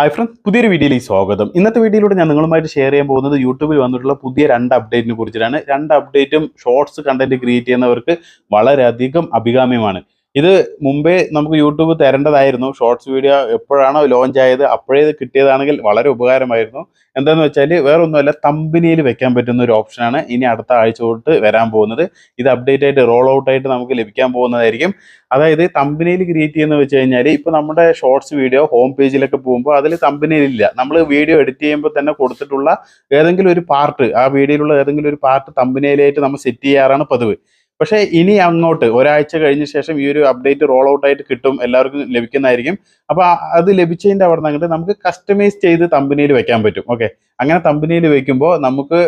Hi front പുതിയൊരു വീഡിയോയിലേക്ക് സ്വാഗതം. ഇന്നത്തെ വീഡിയോയിലൂടെ ഞാൻ നിങ്ങളുമായിട്ട് ഷെയർ ചെയ്യാൻ പോകുന്നത് യൂട്യൂബിൽ വന്നിട്ടുള്ള പുതിയ രണ്ട് അപ്ഡേറ്റിനെ കുറിച്ചിട്ടാണ്. രണ്ട് അപ്ഡേറ്റും ഷോർട്സ് കണ്ടന്റ് ക്രിയേറ്റ് ചെയ്യുന്നവർക്ക് വളരെയധികം അഭികാമ്യമാണ്. ഇത് മുമ്പേ നമുക്ക് യൂട്യൂബ് തരേണ്ടതായിരുന്നു. ഷോർട്സ് വീഡിയോ എപ്പോഴാണോ ലോഞ്ച് ആയത് അപ്പോഴേ ഇത് കിട്ടിയതാണെങ്കിൽ വളരെ ഉപകാരമായിരുന്നു. എന്താണെന്ന് വെച്ചാൽ വേറെ ഒന്നുമല്ല തമ്പനിയിൽ വെക്കാൻ പറ്റുന്ന ഒരു ഓപ്ഷനാണ് ഇനി അടുത്ത ആഴ്ച തൊട്ട് വരാൻ പോകുന്നത്. ഇത് അപ്ഡേറ്റ് ആയിട്ട് റോൾ ഔട്ട് ആയിട്ട് നമുക്ക് ലഭിക്കാൻ പോകുന്നതായിരിക്കും. അതായത് തമ്പനിയിൽ ക്രിയേറ്റ് ചെയ്യുന്ന വെച്ച് കഴിഞ്ഞാൽ ഇപ്പോൾ നമ്മുടെ ഷോർട്സ് വീഡിയോ ഹോം പേജിലൊക്കെ പോകുമ്പോൾ അതിൽ തമ്പനിയിലില്ല നമ്മൾ വീഡിയോ എഡിറ്റ് ചെയ്യുമ്പോൾ തന്നെ കൊടുത്തിട്ടുള്ള ഏതെങ്കിലും ഒരു പാർട്ട് ആ വീഡിയോയിലുള്ള ഏതെങ്കിലും ഒരു പാർട്ട് തമ്പനിയിലായിട്ട് നമ്മൾ സെറ്റ് ചെയ്യാറാണ് പതിവ്. പക്ഷേ ഇനി അങ്ങോട്ട് ഒരാഴ്ച കഴിഞ്ഞ ശേഷം ഈ ഒരു അപ്ഡേറ്റ് റോൾ ഔട്ട് ആയിട്ട് കിട്ടും എല്ലാവർക്കും ലഭിക്കുന്നതായിരിക്കും. അപ്പോൾ അത് ലഭിച്ചതിന്റെ അവിടെ നിന്ന് നമുക്ക് കസ്റ്റമൈസ് ചെയ്ത് തമ്പനിയിൽ വെക്കാൻ പറ്റും. ഓക്കെ അങ്ങനെ തമ്പനിയിൽ വെക്കുമ്പോൾ നമുക്ക്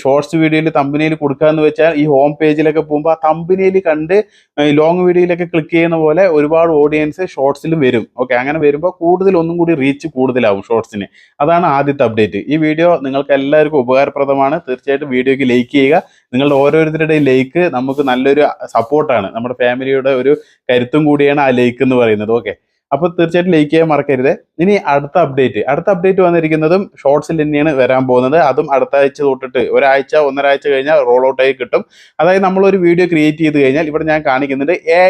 ഷോർട്സ് വീഡിയോയിൽ തമ്പനിയിൽ കൊടുക്കാന്ന് വെച്ചാൽ ഈ ഹോം പേജിലൊക്കെ പോകുമ്പോൾ ആ തമ്പനിയിൽ കണ്ട് ലോങ് വീഡിയോയിലൊക്കെ ക്ലിക്ക് ചെയ്യുന്ന പോലെ ഒരുപാട് ഓഡിയൻസ് ഷോർട്സിലും വരും. ഓക്കെ അങ്ങനെ വരുമ്പോൾ കൂടുതൽ ഒന്നും കൂടി റീച്ച് കൂടുതലാവും ഷോർട്സിന് അതാണ് ആദ്യത്തെ അപ്ഡേറ്റ് ഈ വീഡിയോ നിങ്ങൾക്ക് എല്ലാവർക്കും ഉപകാരപ്രദമാണ്. തീർച്ചയായിട്ടും വീഡിയോയ്ക്ക് ലൈക്ക് ചെയ്യുക. നിങ്ങളുടെ ഓരോരുത്തരുടെയും ലൈക്ക് നമുക്ക് നല്ലൊരു സപ്പോർട്ടാണ് നമ്മുടെ ഫാമിലിയുടെ ഒരു കരുത്തും കൂടിയാണ് ആ ലൈക്ക് എന്ന് പറയുന്നത്. ഓക്കെ അപ്പോൾ തീർച്ചയായിട്ടും ലൈക്ക് ചെയ്യാൻ മറക്കരുത്. ഇനി അടുത്ത അപ്ഡേറ്റ് അടുത്ത അപ്ഡേറ്റ് വന്നിരിക്കുന്നതും ഷോർട്സിൽ തന്നെയാണ് വരാൻ പോകുന്നത്. അതും അടുത്ത ആഴ്ച തൊട്ടിട്ട് ഒരാഴ്ച ഒന്നരാഴ്ച കഴിഞ്ഞാൽ റോൾ ഔട്ട് ആയി കിട്ടും. അതായത് നമ്മളൊരു വീഡിയോ ക്രിയേറ്റ് ചെയ്ത് കഴിഞ്ഞാൽ ഇവിടെ ഞാൻ കാണിക്കുന്നുണ്ട് എ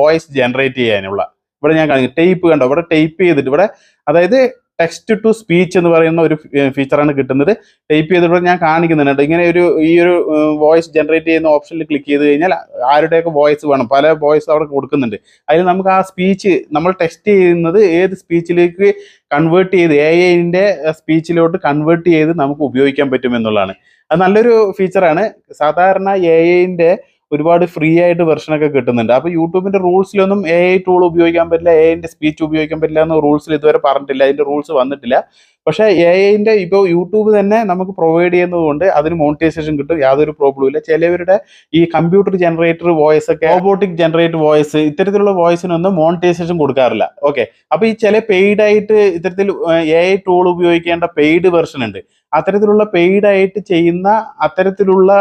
വോയിസ് ജനറേറ്റ് ചെയ്യാനുള്ള. ഇവിടെ ഞാൻ കാണിക്കും ടൈപ്പ് കണ്ടോ? ഇവിടെ ടൈപ്പ് ചെയ്തിട്ട് ഇവിടെ അതായത് ടെക്സ്റ്റ് ടു സ്പീച്ച് എന്ന് പറയുന്ന ഒരു ഫീച്ചറാണ് കിട്ടുന്നത്. ടൈപ്പ് ചെയ്തിട്ട് ഞാൻ കാണിക്കുന്നുണ്ട് ഇങ്ങനെ ഒരു ഈ ഒരു വോയിസ് ജനറേറ്റ് ചെയ്യുന്ന ഓപ്ഷനിൽ ക്ലിക്ക് ചെയ്ത് കഴിഞ്ഞാൽ ആരുടെയൊക്കെ വോയിസ് വേണം. പല വോയിസ് അവിടെ കൊടുക്കുന്നുണ്ട്. അതിൽ നമുക്ക് ആ സ്പീച്ച് നമ്മൾ ടെക്സ്റ്റ് ചെയ്യുന്നത് ഏത് സ്പീച്ചിലേക്ക് കൺവേർട്ട് ചെയ്ത് എ ഐന്റെ സ്പീച്ചിലോട്ട് കൺവേർട്ട് ചെയ്ത് നമുക്ക് ഉപയോഗിക്കാൻ പറ്റും എന്നുള്ളതാണ്. അത് നല്ലൊരു ഫീച്ചറാണ് സാധാരണ എ ഐന്റെ ഒരുപാട് ഫ്രീ ആയിട്ട് വെർഷനൊക്കെ കിട്ടുന്നുണ്ട്. അപ്പോൾ യൂട്യൂബിന്റെ റൂൾസിലൊന്നും എ ഐ ടൂൾ ഉപയോഗിക്കാൻ പറ്റില്ല എ ഐന്റെ സ്പീച്ച് ഉപയോഗിക്കാൻ പറ്റില്ല എന്ന് റൂൾസിൽ ഇതുവരെ പറഞ്ഞിട്ടില്ല. അതിന്റെ റൂൾസ് വന്നിട്ടില്ല. പക്ഷേ എ ഐന്റെ ഇപ്പോൾ യൂട്യൂബ് തന്നെ നമുക്ക് പ്രൊവൈഡ് ചെയ്യുന്നതുകൊണ്ട് അതിന് മോണിറ്റൈസേഷൻ കിട്ടും. യാതൊരു പ്രോബ്ലം ഇല്ല. ചിലവരുടെ ഈ കമ്പ്യൂട്ടർ ജനറേറ്റർ വോയിസ് ഒക്കെ റോബോട്ടിക് ജനറേറ്റ് വോയിസ് ഇത്തരത്തിലുള്ള വോയിസിനൊന്നും മോണിറ്റൈസേഷൻ കൊടുക്കാറില്ല. ഓക്കെ അപ്പോൾ ഈ ചില പെയ്ഡ് ആയിട്ട് ഇത്തരത്തിൽ എ ഐ ടൂൾ ഉപയോഗിക്കേണ്ട പെയ്ഡ് വെർഷൻ ഉണ്ട്. അത്തരത്തിലുള്ള പെയ്ഡ് ആയിട്ട് ചെയ്യുന്ന അത്തരത്തിലുള്ള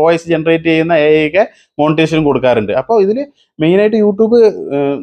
വോയിസ് ജനറേറ്റ് ചെയ്യുന്ന എ ഐക്ക് മോണിറ്റൈസേഷൻ കൊടുക്കാറുണ്ട്. അപ്പോൾ ഇതിൽ മെയിനായിട്ട് യൂട്യൂബ്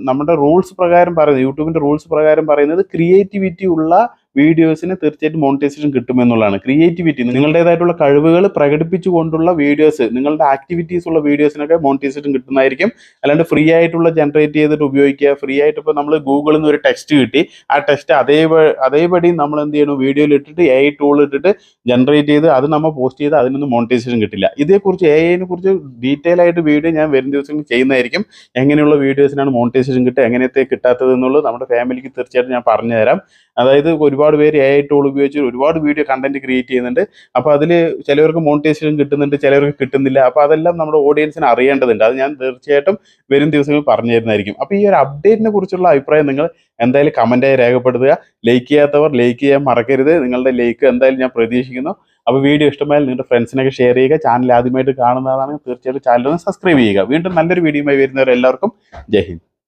നമ്മുടെ റൂൾസ് പ്രകാരം പറയുന്നത് യൂട്യൂബിന്റെ റൂൾസ് പ്രകാരം പറയുന്നത് ക്രിയേറ്റിവിറ്റി ഉള്ള വീഡിയോസിന് തീർച്ചയായിട്ടും മോണിറ്റൈസേഷൻ കിട്ടുമെന്നുള്ളതാണ്. ക്രിയേറ്റിവിറ്റി നിങ്ങളുടേതായിട്ടുള്ള കഴിവുകൾ പ്രകടിപ്പിച്ചുകൊണ്ടുള്ള വീഡിയോസ് നിങ്ങളുടെ ആക്ടിവിറ്റീസ് ഉള്ള വീഡിയോസിനൊക്കെ മോണിറ്റൈസേഷൻ കിട്ടുന്നതായിരിക്കും. അല്ലാണ്ട് ഫ്രീ ആയിട്ടുള്ള ജനറേറ്റ് ചെയ്തിട്ട് ഉപയോഗിക്കുക ഫ്രീ ആയിട്ട് ഇപ്പോൾ നമ്മൾ ഗൂഗിളിൽ നിന്ന് ഒരു ടെക്സ്റ്റ് കിട്ടി. ആ ടെക്സ്റ്റ് അതേ അതേപടി നമ്മൾ എന്ത് ചെയ്യണം? വീഡിയോയിൽ ഇട്ടിട്ട് എ ടൂൾ ഇട്ടിട്ട് ജനറേറ്റ് ചെയ്ത് അത് നമ്മൾ പോസ്റ്റ് ചെയ്ത് അതിനൊന്നും മോണിറ്റൈസേഷൻ കിട്ടില്ല. ഇതേക്കുറിച്ച് എ ഐനെ കുറിച്ച് ഡീറ്റെയിൽ ആയിട്ട് വീഡിയോ ഞാൻ വരും ദിവസങ്ങളിൽ ചെയ്യുന്നതായിരിക്കും. എങ്ങനെയുള്ള വീഡിയോസിനാണ് മോണിറ്റൈസേഷൻ കിട്ടുക എങ്ങനത്തെ കിട്ടാത്തത് എന്നുള്ളത് നമ്മുടെ ഫാമിലിക്ക് തീർച്ചയായിട്ടും ഞാൻ പറഞ്ഞു തരാം അതായത് ഒരുപാട് പേര് എ ഐ ടൂൾ ഉപയോഗിച്ച് ഒരുപാട് വീഡിയോ കണ്ടന്റ് ക്രിയേറ്റ് ചെയ്യുന്നുണ്ട്. അപ്പോൾ അതിൽ ചിലവർക്ക് മോണിറ്റൈസേഷൻ കിട്ടുന്നുണ്ട് ചിലവർക്ക് കിട്ടുന്നില്ല. അപ്പോൾ അതെല്ലാം നമ്മുടെ ഓഡിയൻസിന് അറിയേണ്ടതുണ്ട്. അത് ഞാൻ തീർച്ചയായിട്ടും വരും ദിവസങ്ങളിൽ പറഞ്ഞു തരുന്നതായിരിക്കും അപ്പോൾ ഈ ഒരു അപ്ഡേറ്റിനെ കുറിച്ചുള്ള അഭിപ്രായം നിങ്ങൾ എന്തായാലും കമന്റായി രേഖപ്പെടുത്തുക. ലൈക്ക് ചെയ്യാത്തവർ ലൈക്ക് ചെയ്യാൻ മറക്കരുത്. നിങ്ങളുടെ ലൈക്ക് എന്തായാലും ഞാൻ പ്രതീക്ഷിക്കുന്നു. അപ്പോൾ വീഡിയോ ഇഷ്ടമായാൽ നിങ്ങളുടെ ഫ്രണ്ട്സിനൊക്കെ ഷെയർ ചെയ്യുക. ചാനൽ ആദ്യമായിട്ട് കാണുന്നതാണെങ്കിൽ തീർച്ചയായിട്ടും ചാനൽ ഒന്ന് സബ്സ്ക്രൈബ് ചെയ്യുക. വീണ്ടും നല്ലൊരു വീഡിയോയുമായി വരുന്നവരെല്ലാവർക്കും ജയ് ഹിന്ദ്.